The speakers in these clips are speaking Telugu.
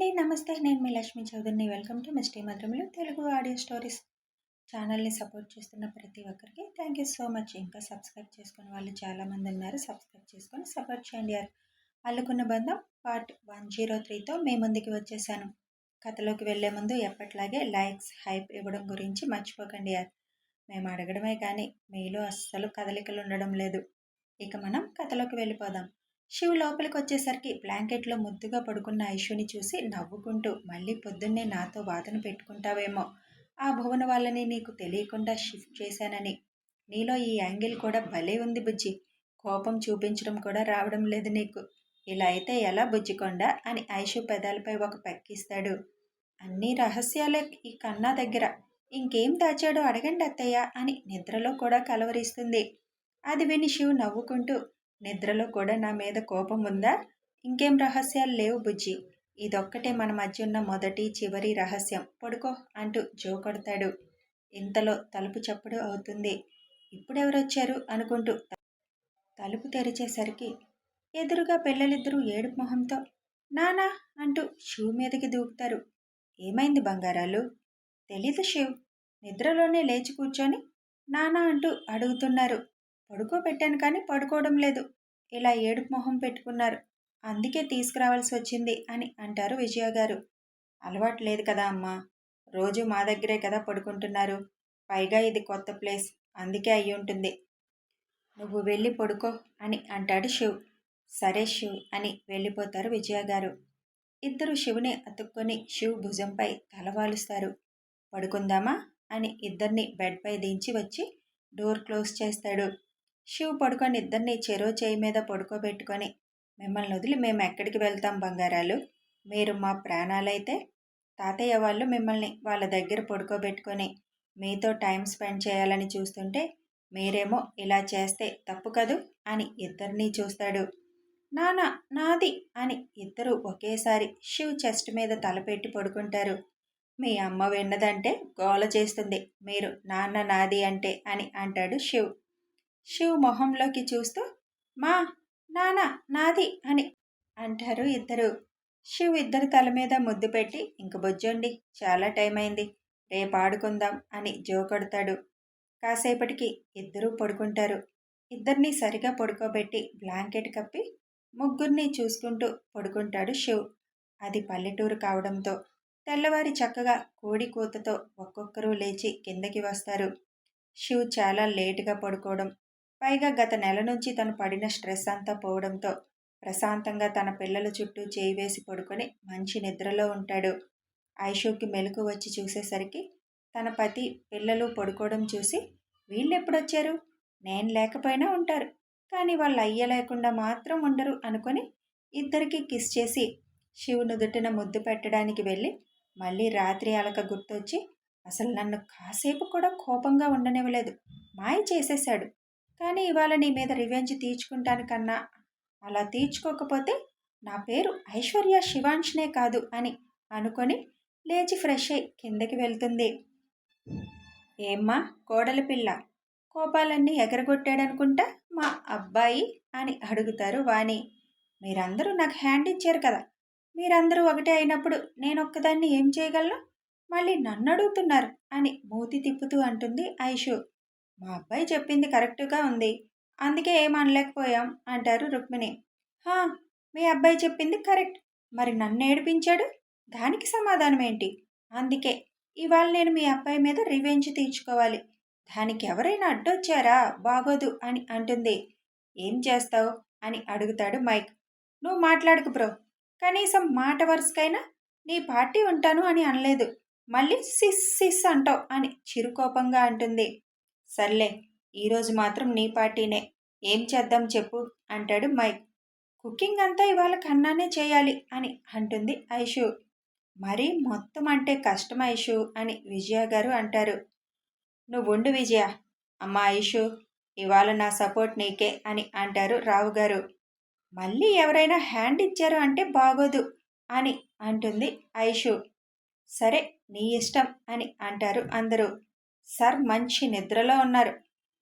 అండి. నమస్తే నేను మీ లక్ష్మీ చౌదరిని. వెల్కమ్ టు మిస్టీ మధురములు తెలుగు ఆడియో స్టోరీస్. ఛానల్ని సపోర్ట్ చేస్తున్న ప్రతి ఒక్కరికి థ్యాంక్ యూ సో మచ్. ఇంకా సబ్స్క్రైబ్ చేసుకున్న వాళ్ళు చాలామంది ఉన్నారు. సబ్స్క్రైబ్ చేసుకొని సపోర్ట్ చేయండి యార్. Allukunna Bandham part one zero త్రీతో మీ ముందుకి వచ్చేసాను. కథలోకి వెళ్ళే ముందు ఎప్పట్లాగే లైక్స్ హైప్ ఇవ్వడం గురించి మర్చిపోకండి యార్. మేము అడగడమే కానీ మీలో అస్సలు కదలికలు ఉండడం లేదు. ఇక మనం కథలోకి వెళ్ళిపోదాం. శివ్ లోపలికి వచ్చేసరికి బ్లాంకెట్లో ముద్దుగా పడుకున్న ఐషుని చూసి నవ్వుకుంటూ మళ్ళీ పొద్దున్నే నాతో వాదన పెట్టుకుంటావేమో. ఆ భువన వాళ్ళని నీకు తెలియకుండా షిఫ్ట్ చేశానని. నీలో ఈ యాంగిల్ కూడా భలే ఉంది బుజ్జి. కోపం చూపించడం కూడా రావడం లేదు నీకు. ఇలా అయితే ఎలా బుజ్జికొండ అని ఐషు పెదాలపై ఒక పెక్కిస్తాడు. అన్ని రహస్యాలే ఈ కన్నా దగ్గర. ఇంకేం దాచాడో అడగండి అత్తయ్య అని నిద్రలో కూడా కలవరిస్తుంది. అది విని శివ్ నవ్వుకుంటూ నిద్రలో కూడా నా మీద కోపం ఉందా? ఇంకేం రహస్యాలు లేవు బుజ్జి. ఇదొక్కటే మన మధ్య ఉన్న మొదటి చివరి రహస్యం. పడుకో అంటూ జో కొడతాడు. ఇంతలో తలుపు చప్పుడు అవుతుంది. ఇప్పుడెవరొచ్చారు? అనుకుంటూ తలుపు తెరిచేసరికి ఎదురుగా పిల్లలిద్దరూ ఏడుపు మొహంతో నానా అంటూ షూ మీదకి దూకుతారు. ఏమైంది బంగారాలు? తెలీదు శివ్ నిద్రలోనే లేచి కూర్చొని నానా అంటూ అడుగుతున్నారు. పడుకోబెట్టాను కానీ పడుకోవడం లేదు. ఇలా ఏడుపు మొహం పెట్టుకున్నారు. అందుకే తీసుకురావాల్సి వచ్చింది అని అంటారు విజయ గారు. అలవాటు లేదు కదా అమ్మా. రోజు మా దగ్గరే కదా పడుకుంటున్నారు. పైగా ఇది కొత్త ప్లేస్. అందుకే అయి ఉంటుంది. నువ్వు వెళ్ళి పడుకో అని అంటాడు శివ్. సరే శివ్ అని వెళ్ళిపోతారు విజయ గారు. ఇద్దరు శివుని అతుక్కొని శివ్ భుజంపై తలవాలుస్తారు పడుకుందామా అని ఇద్దరిని బెడ్పై దించి వచ్చి డోర్ క్లోజ్ చేస్తాడు. శివ్ పడుకొని ఇద్దరిని చెరో చేయి మీద పడుకోబెట్టుకొని మిమ్మల్ని వదిలి మేము ఎక్కడికి వెళ్తాం బంగారాలు? మీరు మా ప్రాణాలైతే? తాతయ్య వాళ్ళు మిమ్మల్ని వాళ్ళ దగ్గర పడుకోబెట్టుకొని మీతో టైం స్పెండ్ చేయాలని చూస్తుంటే మీరేమో ఇలా చేస్తే తప్పు కదూ? అని ఇద్దరినీ చూస్తాడు. నానా నాది అని ఇద్దరు ఒకేసారి శివ్ చెస్ట్ మీద తలపెట్టి పడుకుంటారు. మీ అమ్మ విన్నదంటే గోల చేస్తుంది మీరు నాన్న నాది అంటే అని అంటాడు శివ్. శివ్ మొహంలోకి చూస్తూ మా నానా నాది అని అంటారు ఇద్దరు. శివ్ ఇద్దరు తల మీద ముద్దు పెట్టి ఇంక బొజ్జండి చాలా టైం అయింది రేపు ఆడుకుందాం అని జోకొడతాడు కాసేపటికి ఇద్దరూ పడుకుంటారు. ఇద్దరిని సరిగా పడుకోబెట్టి బ్లాంకెట్ కప్పి ముగ్గురిని చూసుకుంటూ పడుకుంటాడు శివ్. అది పల్లెటూరు కావడంతో తెల్లవారి చక్కగా కోడి కూతతో ఒక్కొక్కరు లేచి కిందకి వస్తారు. శివ్ చాలా లేటుగా పడుకోవడం పైగా గత నెల నుంచి తను పడిన స్ట్రెస్ అంతా పోవడంతో ప్రశాంతంగా తన పిల్లల చుట్టూ చేయి వేసి పడుకొని మంచి నిద్రలో ఉంటాడు. ఐషోకి మెలకు వచ్చి చూసేసరికి తన పతి పిల్లలు పడుకోవడం చూసి వీళ్ళు ఎప్పుడొచ్చారు నేను లేకపోయినా ఉంటారు. కానీ వాళ్ళు అయ్య లేకుండా మాత్రం ఉండరు అనుకొని ఇద్దరికి కిస్ చేసి శివు నుదుటిన ముద్దు పెట్టడానికి వెళ్ళి మళ్ళీ రాత్రి అలక గుర్తొచ్చి అసలు నన్ను కాసేపు కూడా కోపంగా ఉండనివ్వలేదు. మాయ చేసేశాడు. కానీ ఇవాళ నీ మీద రివెంజ్ తీర్చుకుంటాను కన్నా. అలా తీర్చుకోకపోతే నా పేరు ఐశ్వర్య శివాంష్నే కాదు అని అనుకొని లేచి ఫ్రెష్ అయి కిందకి వెళ్తుంది. ఏమ్మా కోడలి పిల్ల కోపాలన్నీ ఎగరగొట్టాడనుకుంటా మా అబ్బాయి అని అడుగుతారు వాణి. మీరందరూ నాకు హ్యాండ్ ఇచ్చారు కదా మీరందరూ ఒకటే అయినప్పుడు నేను ఒక్కదాన్ని ఏం చేయగలను? మళ్ళీ నన్ను అడుగుతున్నారు అని మూతి తిప్పుతూ అంటుంది ఐషు. మా అబ్బాయి చెప్పింది కరెక్ట్గా ఉంది. అందుకే ఏం అనలేకపోయాం అంటారు రుక్మిణి. హా మీ అబ్బాయి చెప్పింది కరెక్ట్. మరి నన్ను ఏడిపించాడు? దానికి సమాధానం ఏంటి? అందుకే ఇవాళ నేను మీ అబ్బాయి మీద రివెంజ్ తీర్చుకోవాలి. దానికి ఎవరైనా అడ్డొచ్చారా? బాగోదు అని అంటుంది. ఏం చేస్తావు? అని అడుగుతాడు మైక్. నువ్వు మాట్లాడుకు బ్రో. కనీసం మాట వరుసకైనా నీ పార్టీ ఉంటాను అని అనలేదు. మళ్ళీ సిస్ సిస్ అంటావు అని చిరుకోపంగా అంటుంది. సర్లే ఈరోజు మాత్రం నీ పార్టీనే. ఏం చేద్దాం చెప్పు అంటాడు మైక్. కుకింగ్ అంతా ఇవాళ కన్నానే చేయాలి అని అంటుంది ఐషు. మరి మొత్తం అంటే కష్టం ఐషు అని విజయ గారు అంటారు. నువ్వుండు విజయ. అమ్మ ఐషు ఇవాళ నా సపోర్ట్ నీకే అని అంటారు రావు గారు. మళ్ళీ ఎవరైనా హ్యాండ్ ఇచ్చారు అంటే బాగోదు అని అంటుంది ఐషు. సరే నీ ఇష్టం అని అంటారు అందరూ. సార్ మంచి నిద్రలో ఉన్నారు.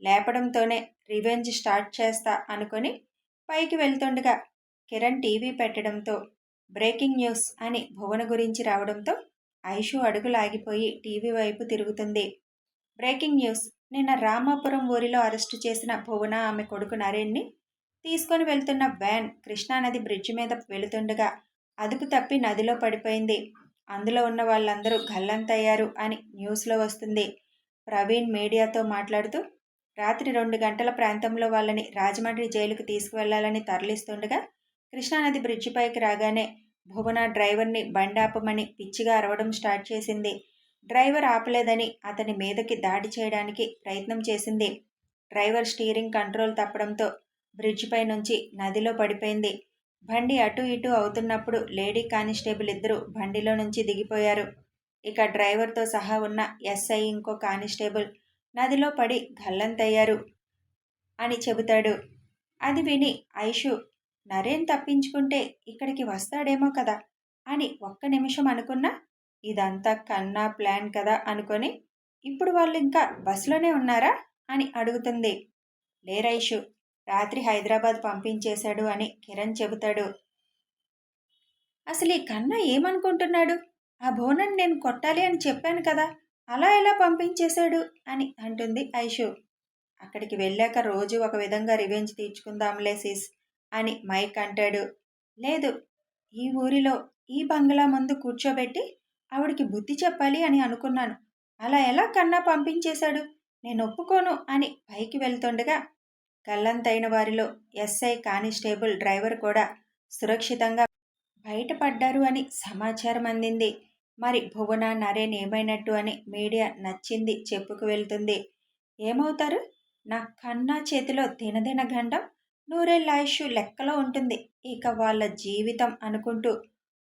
లేపడంతోనే రివెంజ్ స్టార్ట్ చేస్తా అనుకొని పైకి వెళ్తుండగా కిరణ్ టీవీ పెట్టడంతో బ్రేకింగ్ న్యూస్ అని భువన గురించి రావడంతో ఐషు అడుగులాగిపోయి టీవీ వైపు తిరుగుతుంది. బ్రేకింగ్ న్యూస్ నిన్న రామాపురం ఊరిలో అరెస్టు చేసిన భువన ఆమె కొడుకు నరేన్ని తీసుకొని వెళ్తున్న వ్యాన్ కృష్ణానది బ్రిడ్జి మీద వెళుతుండగా అదుపు తప్పి నదిలో పడిపోయింది. అందులో ఉన్న వాళ్ళందరూ గల్లంతయ్యారు అని న్యూస్లో వస్తుంది. ప్రవీణ్ మీడియాతో మాట్లాడుతూ రాత్రి రెండు గంటల ప్రాంతంలో వాళ్ళని రాజమండ్రి జైలుకు తీసుకువెళ్ళాలని తరలిస్తుండగా కృష్ణానది బ్రిడ్జిపైకి రాగానే భువన డ్రైవర్ని బండాపమని పిచ్చిగా అరవడం స్టార్ట్ చేసింది. డ్రైవర్ ఆపలేదని అతని మీదకి దాడి చేయడానికి ప్రయత్నం చేసింది. డ్రైవర్ స్టీరింగ్ కంట్రోల్ తప్పడంతో బ్రిడ్జిపై నుంచి నదిలో పడిపోయింది. బండి అటు ఇటు అవుతున్నప్పుడు లేడీ కానిస్టేబుల్ ఇద్దరు బండిలో నుంచి దిగిపోయారు. ఇక డ్రైవర్తో సహా ఉన్న ఎస్ఐ ఇంకో కానిస్టేబుల్ నదిలో పడి గల్లంతయ్యారు అని చెబుతాడు. అది విని ఐషు నరేన్ తప్పించుకుంటే ఇక్కడికి వస్తాడేమో కదా అని ఒక్క నిమిషం అనుకున్నా ఇదంతా కన్నా ప్లాన్ కదా అనుకొని ఇప్పుడు వాళ్ళు ఇంకా బస్సులోనే ఉన్నారా? అని అడుగుతుంది. లేరైషు రాత్రి హైదరాబాద్ పంపించేశాడు అని కిరణ్ చెబుతాడు. అసలు ఈ కన్నా ఏమనుకుంటున్నాడు? ఆ బోనని నేను కొట్టాలి అని చెప్పాను కదా అలా ఎలా పంపించేశాడు? అని అంటుంది ఐషు. అక్కడికి వెళ్ళాక రోజు ఒక విధంగా రివెంజ్ తీర్చుకుందాంలే సిస్ అని మైక్ అంటాడు. లేదు ఈ ఊరిలో ఈ బంగ్లా ముందు కూర్చోబెట్టి ఆవిడికి బుద్ధి చెప్పాలి అని అనుకున్నాను. అలా ఎలా కన్నా పంపించేశాడు? నేను ఒప్పుకోను అని పైకి వెళ్తుండగా గల్లంతైన వారిలో ఎస్ఐ కానిస్టేబుల్ డ్రైవర్ కూడా సురక్షితంగా బయటపడ్డారు అని సమాచారం అందింది. మరి భువన నరేన్ ఏమైనట్టు అని మీడియా నచ్చింది చెప్పుకు వెళ్తుంది. ఏమవుతారు? నా కన్నా చేతిలో తినదిన గండం నూరేళ్ళ ఐషు లెక్కలో ఉంటుంది. ఇక వాళ్ళ జీవితం అనుకుంటూ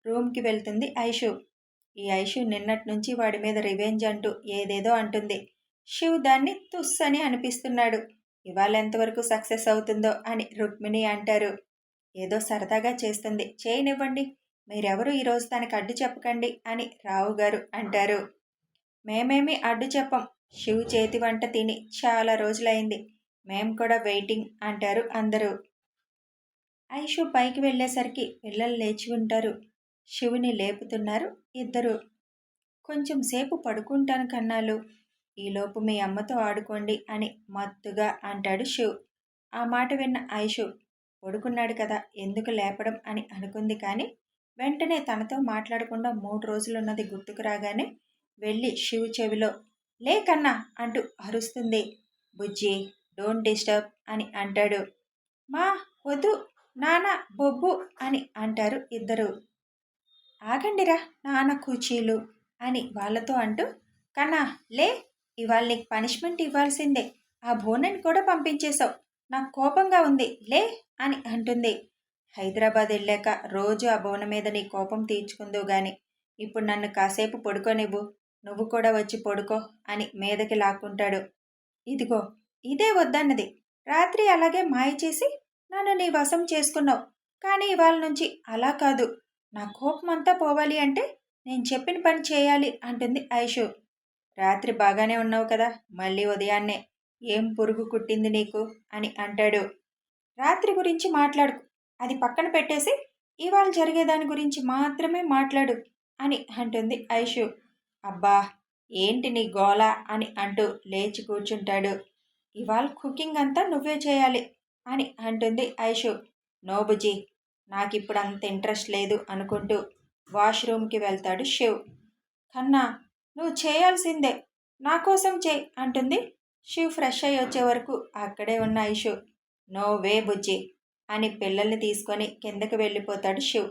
రూమ్కి వెళ్తుంది ఐషు. ఈ ఐషు నిన్నటి నుంచి వాడి మీద రివెంజ్ అంటూ ఏదేదో అంటుంది. శివ్ దాన్ని తుస్ అని అనిపిస్తున్నాడు. ఇవాళ ఎంతవరకు సక్సెస్ అవుతుందో అని రుక్మిణి అంటారు. ఏదో సరదాగా చేస్తుంది. చేయనివ్వండి. మీరెవరు ఈరోజు తనకి అడ్డు చెప్పకండి అని రావు గారు అంటారు. మేమేమి అడ్డు చెప్పం. శివ్ చేతి వంట తిని చాలా రోజులైంది. మేం కూడా వెయిటింగ్ అంటారు అందరూ. ఐషు పైకి వెళ్ళేసరికి పిల్లలు లేచి ఉంటారు. శివుని లేపుతున్నారు ఇద్దరు. కొంచెం సేపు పడుకుంటాను కన్నాలు ఈలోపు మీ అమ్మతో ఆడుకోండి అని మత్తుగా అంటాడు శివ్. ఆ మాట విన్న ఐషు పడుకున్నాడు కదా ఎందుకు లేపడం? అని అనుకుంది కానీ వెంటనే తనతో మాట్లాడకుండా మూడు రోజులున్నది గుర్తుకు రాగానే వెళ్ళి శివు చెవిలో లే కన్నా అంటూ అరుస్తుంది. బుజ్జి డోంట్ డిస్టర్బ్ అని అంటాడు. మా వద్దు నాన్న బొబ్బు అని అంటారు ఇద్దరు. ఆగండిరా నాన్న కూచీలు అని వాళ్ళతో అంటూ కన్నా లే ఇవాళ నీకు పనిష్మెంట్ ఇవ్వాల్సిందే. ఆ బోనని కూడా పంపించేశావు. నాకు కోపంగా ఉంది లే అని అంటుంది. హైదరాబాద్ వెళ్ళాక రోజు ఆ బోన మీద నీ కోపం తీర్చుకుందో గాని ఇప్పుడు నన్ను కాసేపు పడుకోనివ్వు నువ్వు కూడా వచ్చి పడుకో అని మీదకి లాక్కుంటాడు. ఇదిగో ఇదే వద్దన్నది. రాత్రి అలాగే మాయ చేసి నన్ను నీ వశం చేసుకున్నావు. కానీ ఇవాళ నుంచి అలా కాదు. నా కోపం అంతా పోవాలి అంటే నేను చెప్పిన పని చేయాలి అంటుంది ఐషు. రాత్రి బాగానే ఉన్నావు కదా మళ్ళీ ఉదయాన్నే. ఏం పురుగు కుట్టింది నీకు? అని అంటాడు. రాత్రి గురించి మాట్లాడుకు. అది పక్కన పెట్టేసి ఇవాళ జరిగేదాని గురించి మాత్రమే మాట్లాడు అని అంటుంది ఐషు. అబ్బా! ఏంటి నీ గోల అని అంటూ లేచి కూర్చుంటాడు. ఇవాళ కుకింగ్ అంతా నువ్వే చేయాలి అని అంటుంది ఐషు. నోబుజీ నాకిప్పుడు అంత ఇంట్రెస్ట్ లేదు అనుకుంటూ వాష్రూమ్కి వెళ్తాడు శివ్. కన్నా నువ్వు చేయాల్సిందే నా కోసం చేయి అంటుంది శివ్ ఫ్రెష్ అయ్యి వచ్చే వరకు అక్కడే ఉన్న ఐషు. నో వే బుజ్జి అని పిల్లల్ని తీసుకొని కిందకి వెళ్ళిపోతాడు శివ్.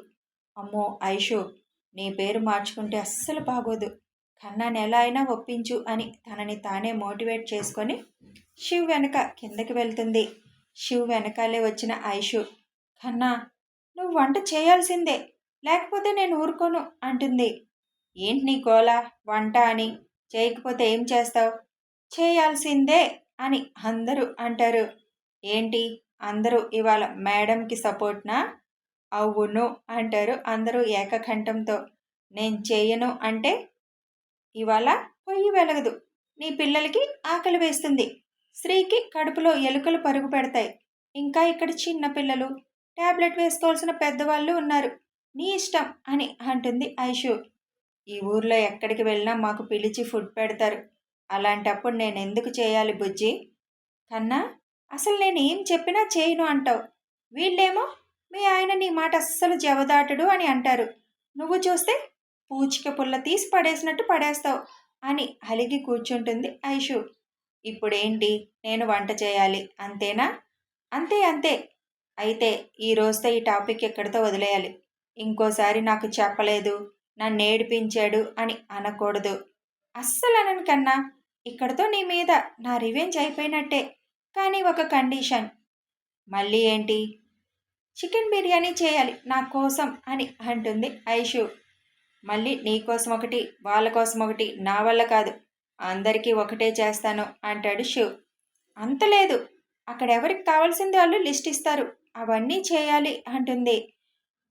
అమ్మో ఐషు నీ పేరు మార్చుకుంటే అస్సలు బాగోదు. కన్నాని ఎలా అయినా ఒప్పించు అని తనని తానే మోటివేట్ చేసుకొని శివ్ వెనక కిందకి వెళ్తుంది. శివ్ వెనకాలే వచ్చిన ఐషు కన్నా నువ్వు వంట చేయాల్సిందే లేకపోతే నేను ఊరుకోను అంటుంది. ఏంటి నీ గోల వంట అని? చేయకపోతే ఏం చేస్తావు? చేయాల్సిందే అని అందరూ అంటారు. ఏంటి? అందరూ ఇవాళ మేడంకి సపోర్ట్నా? అవును అంటారు అందరూ ఏకకంఠంతో. నేను చేయను అంటే? ఇవాళ పొయ్యి వెలగదు. నీ పిల్లలకి ఆకలి వేస్తుంది. స్త్రీకి కడుపులో ఎలుకలు పరుగు పెడతాయి. ఇంకా ఇక్కడ చిన్న పిల్లలు. ట్యాబ్లెట్ వేసుకోవాల్సిన పెద్దవాళ్ళు ఉన్నారు. నీ ఇష్టం అని అంటుంది ఐషు. ఈ ఊర్లో ఎక్కడికి వెళ్ళినా మాకు పిలిచి ఫుడ్ పెడతారు. అలాంటప్పుడు నేను ఎందుకు చేయాలి బుజ్జి? కన్నా అసలు నేను ఏం చెప్పినా చేయను అంటావు. వీళ్ళేమో మీ ఆయన నీ మాట అస్సలు జవదాటడు అని అంటారు. నువ్వు చూస్తే పూచిక పుల్ల తీసి పడేసినట్టు పడేస్తావు అని అలిగి కూర్చుంటుంది ఐషు. ఇప్పుడేంటి? నేను వంట చేయాలి. అంతేనా? అంతే అంతే. అయితే ఈ రోజుతో ఈ టాపిక్ ఎక్కడితో వదిలేయాలి? ఇంకోసారి నాకు చెప్పలేదు. నన్ను ఏడిపించాడు అని అనకూడదు. అస్సలు అనను కన్నా ఇక్కడతో నీ మీద నా రివెంజ్ అయిపోయినట్టే. కానీ ఒక కండిషన్. మళ్ళీ ఏంటి? చికెన్ బిర్యానీ చేయాలి నా కోసం అని అంటుంది ఐషు. మళ్ళీ నీ కోసం ఒకటి వాళ్ళ కోసం ఒకటి నా వల్ల కాదు. అందరికీ ఒకటే చేస్తాను అంటాడు శివ్ అంత లేదు. అక్కడ ఎవరికి కావాల్సింది వాళ్ళు లిస్ట్ ఇస్తారు. అవన్నీ చేయాలి అంటుంది.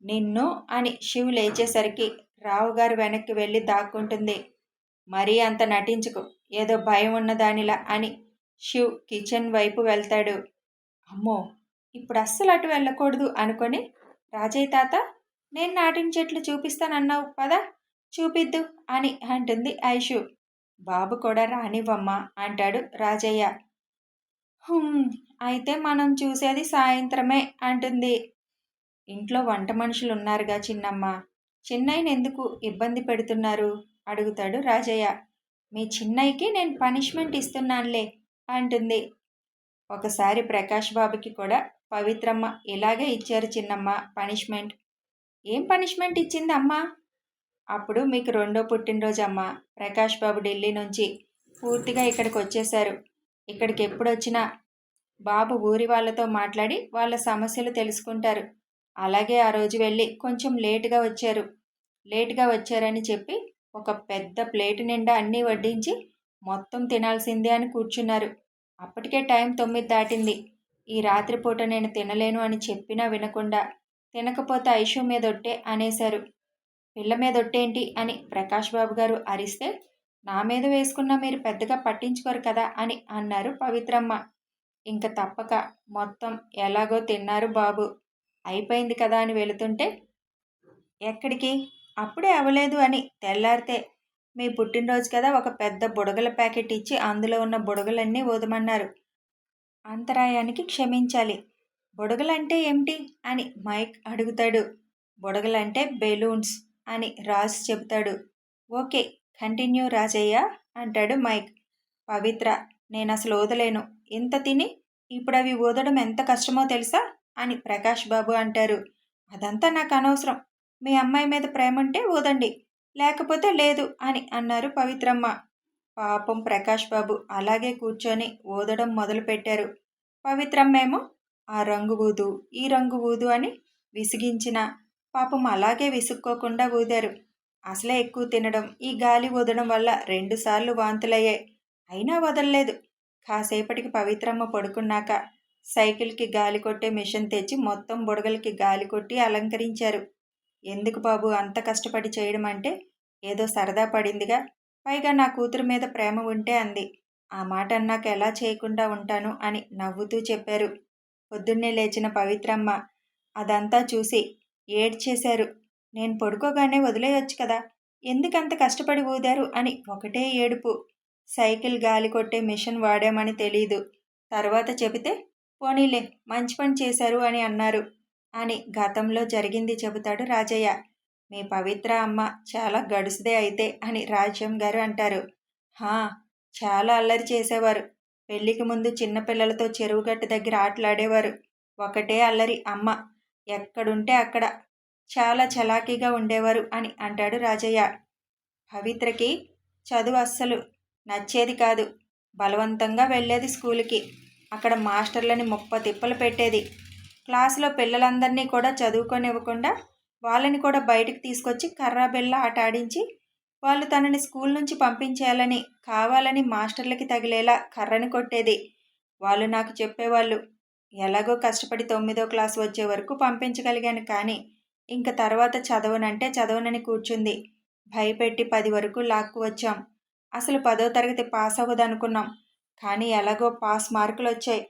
నిన్ను అని శివ్ లేచేసరికి రావు గారు వెనక్కి వెళ్ళి దాక్కుంటుంది. మరీ అంత నటించుకు. ఏదో భయం ఉన్నదానిలా అని శివ్ కిచెన్ వైపు వెళ్తాడు. అమ్మో! ఇప్పుడు అస్సలు అటు వెళ్ళకూడదు అనుకొని రాజయ్య తాత నేను నాటిన చెట్లు చూపిస్తానన్నావు పదా చూపిద్దు అని అంటుంది ఐషు. బాబు కూడా రానివ్వమ్మా అంటాడు రాజయ్య. అయితే మనం చూసేది సాయంత్రమే అంటుంది. ఇంట్లో వంట మనుషులు ఉన్నారుగా చిన్నమ్మ చిన్నయ్యని ఎందుకు ఇబ్బంది పెడుతున్నారు? అడుగుతాడు రాజయ్య. మీ చిన్నయ్యకి నేను పనిష్మెంట్ ఇస్తున్నానులే అంటుంది. ఒకసారి ప్రకాష్ బాబుకి కూడా పవిత్రమ్మ ఇలాగే ఇచ్చారు చిన్నమ్మ పనిష్మెంట్. ఏం పనిష్మెంట్ ఇచ్చింది అమ్మ అప్పుడు మీకు రెండో పుట్టినరోజు అమ్మ ప్రకాష్ బాబు ఢిల్లీ నుంచి పూర్తిగా ఇక్కడికి వచ్చేశారు. ఇక్కడికి ఎప్పుడొచ్చినా బాబు ఊరి వాళ్ళతో మాట్లాడి వాళ్ళ సమస్యలు తెలుసుకుంటారు. అలాగే ఆ రోజు వెళ్ళి కొంచెం లేటుగా వచ్చారు. లేటుగా వచ్చారని చెప్పి ఒక పెద్ద ప్లేట్ నిండా అన్నీ వడ్డించి మొత్తం తినాల్సిందే అని కూర్చున్నారు. అప్పటికే టైం తొమ్మిది దాటింది. ఈ రాత్రిపూట నేను తినలేను అని చెప్పినా వినకుండా తినకపోతే ఐషు మీదొట్టే అనేశారు. పిల్ల మీదొట్టేంటి అని ప్రకాష్ బాబు గారు అరిస్తే నా మీద వేసుకున్న మీరు పెద్దగా పట్టించుకోరు కదా అని అన్నారు పవిత్రమ్మ. ఇంక తప్పక మొత్తం ఎలాగో తిన్నారు బాబు. అయిపోయింది కదా అని వెళుతుంటే ఎక్కడికి? అప్పుడే అవ్వలేదు అని తెల్లారితే మీ పుట్టినరోజు కదా ఒక పెద్ద బుడగల ప్యాకెట్ ఇచ్చి అందులో ఉన్న బుడగలన్నీ ఊదమన్నారు. అంతరాయానికి క్షమించాలి. బుడగలంటే ఏమిటి? అని మైక్ అడుగుతాడు. బుడగలంటే బెలూన్స్ అని రాజు చెబుతాడు. ఓకే కంటిన్యూ రాజయ్య అంటాడు మైక్. పవిత్ర నేను అసలు ఊదలేను. ఇంత తిని ఇప్పుడు అవి ఊదడం ఎంత కష్టమో తెలుసా? అని ప్రకాష్ బాబు అంటారు. అదంతా నాకు అనవసరం. మీ అమ్మాయి మీద ప్రేమ ఉంటే ఊదండి. లేకపోతే లేదు అని అన్నారు పవిత్రమ్మ. పాపం ప్రకాష్ బాబు అలాగే కూర్చొని ఊదడం మొదలుపెట్టారు. పవిత్రమ్మేమో ఆ రంగు ఊదు ఈ రంగు ఊదు అని విసిగించిన పాపం అలాగే విసుక్కోకుండా ఊదారు. అసలే ఎక్కువ తినడం ఈ గాలి ఊదడం వల్ల రెండుసార్లు వాంతులయ్యాయి. అయినా వదలలేదు. కాసేపటికి పవిత్రమ్మ పడుకున్నాక సైకిల్కి గాలి కొట్టే మిషన్ తెచ్చి మొత్తం బుడగలకి గాలి కొట్టి అలంకరించారు. ఎందుకు బాబు అంత కష్టపడి చేయడం అంటే? ఏదో సరదా పడిందిగా. పైగా నా కూతురు మీద ప్రేమ ఉంటే అంది. ఆ మాట అన్నాక ఎలా చేయకుండా ఉంటాను అని నవ్వుతూ చెప్పారు. పొద్దున్నే లేచిన పవిత్రమ్మ అదంతా చూసి ఏడ్చేశారు. నేను పడుకోగానే వదిలేయొచ్చు కదా? ఎందుకంత కష్టపడి ఊదారు? అని ఒకటే ఏడుపు. సైకిల్ గాలి కొట్టే మిషన్ వాడామని తెలీదు. తర్వాత చెబితే పోనీలే మంచి పని చేశారు అని అన్నారు. అని గతంలో జరిగింది చెబుతాడు రాజయ్య. మీ పవిత్ర అమ్మ చాలా గడుసుదే అయితే అని రాజ్యం గారు అంటారు. హా చాలా అల్లరి చేసేవారు. పెళ్ళికి ముందు చిన్నపిల్లలతో చెరువుగట్టు దగ్గర ఆటలాడేవారు. ఒకటే అల్లరి అమ్మ. ఎక్కడుంటే అక్కడ. చాలా చలాకీగా ఉండేవారు అని అంటాడు రాజయ్య. పవిత్రకి చదువు అస్సలు నచ్చేది కాదు. బలవంతంగా వెళ్ళేది స్కూల్కి. అక్కడ మాస్టర్లని ముప్ప తిప్పలు పెట్టేది. క్లాసులో పిల్లలందరినీ కూడా చదువుకొనివ్వకుండా వాళ్ళని కూడా బయటకు తీసుకొచ్చి కర్రా బెల్ల ఆట ఆడించి వాళ్ళు తనని స్కూల్ నుంచి పంపించేయాలని కావాలని మాస్టర్లకి తగిలేలా కర్రని కొట్టేది. వాళ్ళు నాకు చెప్పేవాళ్ళు ఎలాగో కష్టపడి తొమ్మిదో క్లాస్ వచ్చే వరకు పంపించగలిగాను కానీ ఇంక తర్వాత చదవనంటే చదవనని కూర్చుంది. భయపెట్టి పది వరకు లాక్కు వచ్చాం. అసలు పదో తరగతి పాస్ అవ్వదనుకున్నాం కానీ ఎలాగో పాస్ మార్కులు వచ్చాయి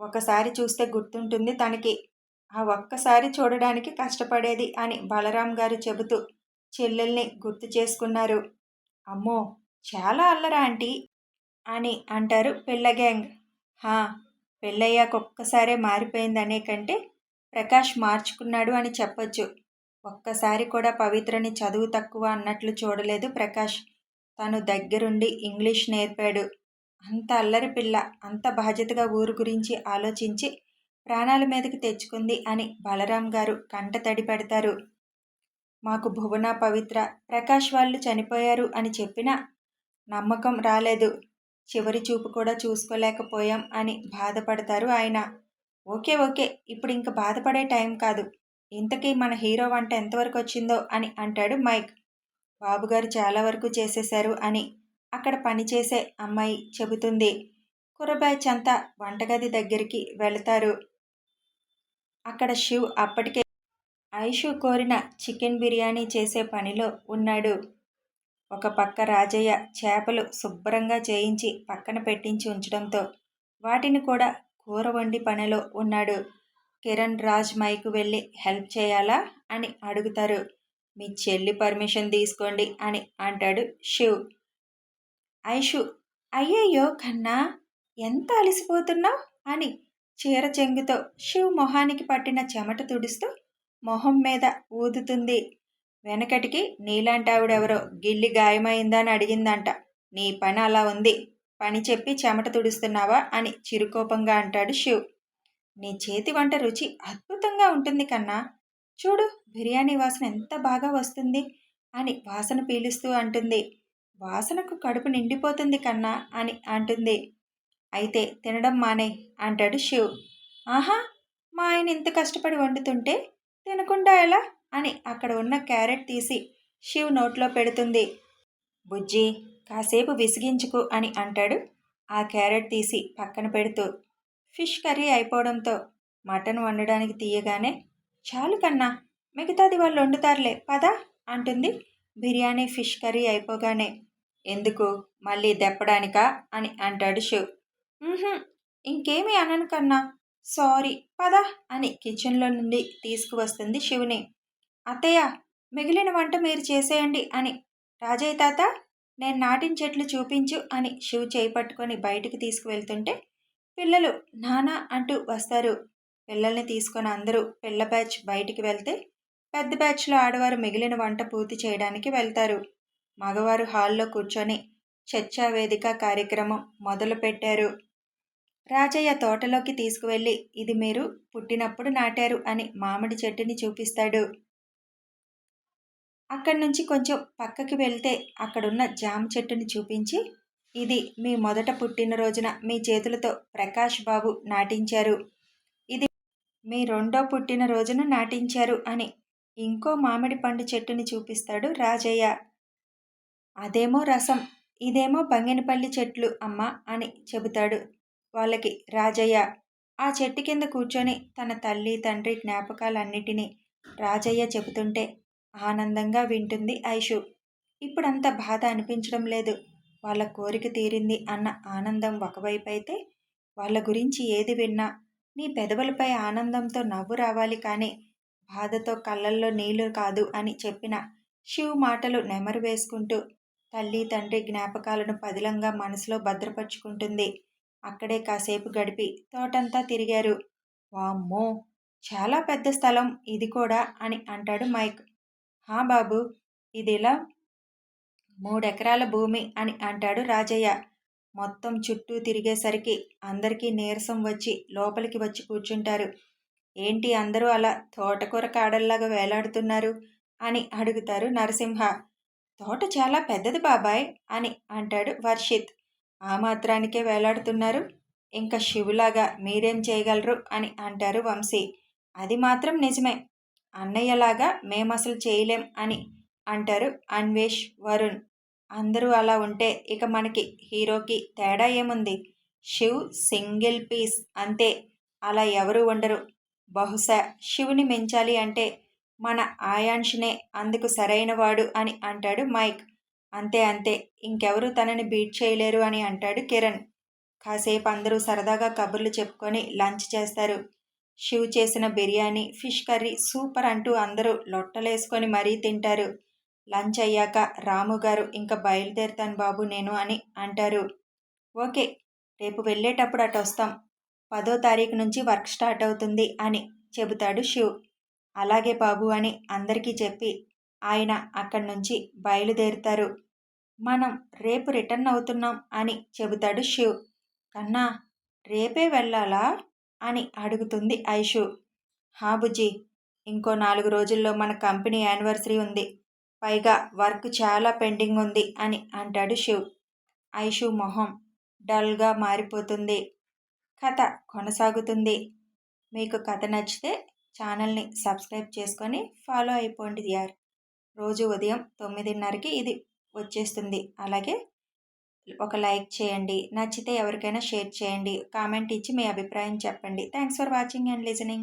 ఒకసారి చూస్తే గుర్తుంటుంది తనకి. ఆ ఒక్కసారి చూడడానికి కష్టపడేది అని బలరాం గారు చెబుతూ చెల్లెల్ని గుర్తు చేసుకున్నారు. అమ్మో చాలా అల్లరా ఆంటీ అని అంటారు పిల్ల గ్యాంగ్. హా పెళ్ళయ్యాక ఒక్కసారే మారిపోయిందనే కంటే ప్రకాష్ మార్చుకున్నాడు అని చెప్పొచ్చు. ఒక్కసారి కూడా పవిత్రని చదువు తక్కువ అన్నట్లు చూడలేదు ప్రకాష్. తను దగ్గరుండి ఇంగ్లీష్ నేర్పాడు. అంత అల్లరి పిల్ల అంత బాధ్యతగా ఊరు గురించి ఆలోచించి ప్రాణాల మీదకి తెచ్చుకుంది అని బలరాం గారు కంట తడి పెడతారు. మాకు భువన పవిత్ర ప్రకాష్ వాళ్ళు చనిపోయారు అని చెప్పినా నమ్మకం రాలేదు. చివరి చూపు కూడా చూసుకోలేకపోయాం అని బాధపడతారు ఆయన. ఓకే ఓకే ఇప్పుడు ఇంక బాధపడే టైం కాదు. ఇంతకీ మన హీరో వంట ఎంతవరకు వచ్చిందో అని అంటాడు మైక్. బాబుగారు చాలా వరకు చేసేశారు అని అక్కడ పనిచేసే అమ్మాయి చెబుతుంది. కుర్రబ్యాచ్ అంతా వంటగది దగ్గరికి వెళతారు. అక్కడ శివ్ అప్పటికే ఐషు కోరిన చికెన్ బిర్యానీ చేసే పనిలో ఉన్నాడు. ఒక పక్క రాజయ్య చేపలు శుభ్రంగా చేయించి పక్కన పెట్టించి ఉంచడంతో వాటిని కూడా కూర వండి పనిలో ఉన్నాడు. కిరణ్ రాజ్ మైకు వెళ్ళి హెల్ప్ చేయాలా అని అడుగుతారు. మీ చెల్లి పర్మిషన్ తీసుకోండి అని అంటాడు శివ్. ఐషు అయ్యయ్యో కన్నా ఎంత అలసిపోతున్నావు? అని చీర చెంగుతో శివ్ మొహానికి పట్టిన చెమట తుడుస్తూ మొహం మీద ఊదుతుంది. వెనకటికి నీలాంటి ఆవిడెవరో గిల్లి గాయమైందని అడిగిందంట. నీ పని అలా ఉంది. పని చెప్పి చెమట తుడుస్తున్నావా? అని చిరుకోపంగా అంటాడు శివ్. నీ చేతి వంట రుచి అద్భుతంగా ఉంటుంది కన్నా. చూడు బిర్యానీ వాసన ఎంత బాగా వస్తుంది అని వాసన పీలుస్తూ అంటుంది. వాసనకు కడుపు నిండిపోతుంది కన్నా అని అంటుంది. అయితే తినడం మానే అంటాడు శివ్. ఆహా మా ఆయన ఇంత కష్టపడి వండుతుంటే తినకుండా ఎలా? అని అక్కడ ఉన్న క్యారెట్ తీసి శివ్ నోట్లో పెడుతుంది. బుజ్జి కాసేపు విసిగించుకు అని అంటాడు. ఆ క్యారెట్ తీసి పక్కన పెడుతూ ఫిష్ కర్రీ అయిపోవడంతో మటన్ వండడానికి తీయగానే చాలు కన్నా మిగతాది వాళ్ళు వండుతారులే పదా అంటుంది. బిర్యానీ ఫిష్ కర్రీ అయిపోగానే ఎందుకు? మళ్ళీ దెప్పడానికా అని అంటాడు శివ్ ఇంకేమీ అనను కన్నా. సారీ పదా అని కిచెన్లో నుండి తీసుకువస్తుంది శివుని. అత్తయ్య మిగిలిన వంట మీరు చేసేయండి అని. రాజయ్య తాత నేను నాటిన చెట్లు చూపించు అని శివ్ చేయి పట్టుకొని బయటికి తీసుకువెళ్తుంటే పిల్లలు నానా అంటూ వస్తారు. పిల్లల్ని తీసుకొని అందరూ పిల్ల బ్యాచ్ బయటికి వెళ్తే పెద్ద బ్యాచ్లో ఆడవారు మిగిలిన వంట పూర్తి చేయడానికి వెళ్తారు. మగవారు హాల్లో కూర్చొని చర్చావేదిక కార్యక్రమం మొదలుపెట్టారు. రాజయ్య తోటలోకి తీసుకువెళ్ళి ఇది మీరు పుట్టినప్పుడు నాటారు అని మామిడి చెట్టుని చూపిస్తాడు. అక్కడి నుంచి కొంచెం పక్కకి వెళ్తే అక్కడున్న జామ చెట్టుని చూపించి ఇది మీ మొదట పుట్టినరోజున మీ చేతులతో ప్రకాష్ బాబు నాటించారు. ఇది మీ రెండో పుట్టినరోజున నాటించారు అని ఇంకో మామిడి పండు చెట్టుని చూపిస్తాడు రాజయ్య. అదేమో రసం ఇదేమో బంగినపల్లి చెట్లు అమ్మ అని చెబుతాడు వాళ్ళకి రాజయ్య. ఆ చెట్టు కింద కూర్చొని తన తల్లి తండ్రి జ్ఞాపకాలన్నిటినీ రాజయ్య చెబుతుంటే ఆనందంగా వింటుంది ఐషు. ఇప్పుడంత బాధ అనిపించడం లేదు. వాళ్ళ కోరిక తీరింది అన్న ఆనందం ఒకవైపు అయితే వాళ్ళ గురించి ఏది విన్నా నీ పెదవులపై ఆనందంతో నవ్వు రావాలి కానీ బాధతో కళ్ళల్లో నీళ్ళు కాదు అని చెప్పిన శివ్ మాటలు నెమరు వేసుకుంటూ తల్లి తండ్రి జ్ఞాపకాలను పదిలంగా మనసులో భద్రపరుచుకుంటుంది. అక్కడే కాసేపు గడిపి తోటంతా తిరిగారు. వామ్మో! చాలా పెద్ద స్థలం ఇది కూడా అని అంటాడు మైక్. హా బాబు! ఇదిలా? మూడెకరాల భూమి అని అంటాడు రాజయ్య. మొత్తం చుట్టూ తిరిగేసరికి అందరికీ నీరసం వచ్చి లోపలికి వచ్చి కూర్చుంటారు. ఏంటి అందరూ అలా తోటకూర కాడల్లాగా వేలాడుతున్నారు అని అడుగుతారు నరసింహ. తోట చాలా పెద్దది బాబాయ్ అని అంటాడు వర్షిత్. ఆ మాత్రానికే వేలాడుతున్నారు. ఇంకా శివులాగా మీరేం చేయగలరు అని అంటారు వంశీ. అది మాత్రం నిజమే. అన్నయ్యలాగా మేము అసలు చేయలేం అని అంటారు అన్వేష్ వరుణ్. అందరూ అలా ఉంటే ఇక మనకి హీరోకి తేడా ఏముంది? శివ్ సింగిల్ పీస్ అంతే. అలా ఎవరూ ఉండరు. బహుశా శివుని మించాలి అంటే మన ఆయాంష్నే అందుకు సరైనవాడు అని అంటాడు మైక్. అంతే అంతే. ఇంకెవరు తనని బీట్ చేయలేరు అని అంటాడు కిరణ్. కాసేపు అందరూ సరదాగా కబుర్లు చెప్పుకొని లంచ్ చేస్తారు. శివ్ చేసిన బిర్యానీ ఫిష్ కర్రీ సూపర్ అంటూ అందరూ లొట్టలేసుకొని మరీ తింటారు. లంచ్ అయ్యాక రాము గారు ఇంకా బయలుదేరుతాను బాబు నేను అని అంటారు. ఓకే రేపు వెళ్ళేటప్పుడు అటు వస్తాం పదో తారీఖు నుంచి వర్క్ స్టార్ట్ అవుతుంది అని చెబుతాడు శివ్. అలాగే బాబు అని అందరికీ చెప్పి ఆయన అక్కడి నుంచి బయలుదేరుతారు. మనం రేపు రిటర్న్ అవుతున్నాం అని చెబుతాడు శివ్. కన్నా రేపే వెళ్ళాలా? అని అడుగుతుంది ఐషు. హా బుజ్జి ఇంకో నాలుగు రోజుల్లో మన కంపెనీ యానివర్సరీ ఉంది. పైగా వర్క్ చాలా పెండింగ్ ఉంది అని అంటాడు శివ్. ఐషు మొహం డల్గా మారిపోతుంది. కథ కొనసాగుతుంది. మీకు కథ నచ్చితే ఛానల్ని సబ్స్క్రైబ్ చేసుకొని ఫాలో అయిపోండి యార్ రోజు ఉదయం తొమ్మిదిన్నరకి ఇది వచ్చేస్తుంది. అలాగే ఒక లైక్ చేయండి నచ్చితే ఎవరికైనా షేర్ చేయండి కామెంట్ ఇచ్చి మీ అభిప్రాయం చెప్పండి. Thanks for watching and listening.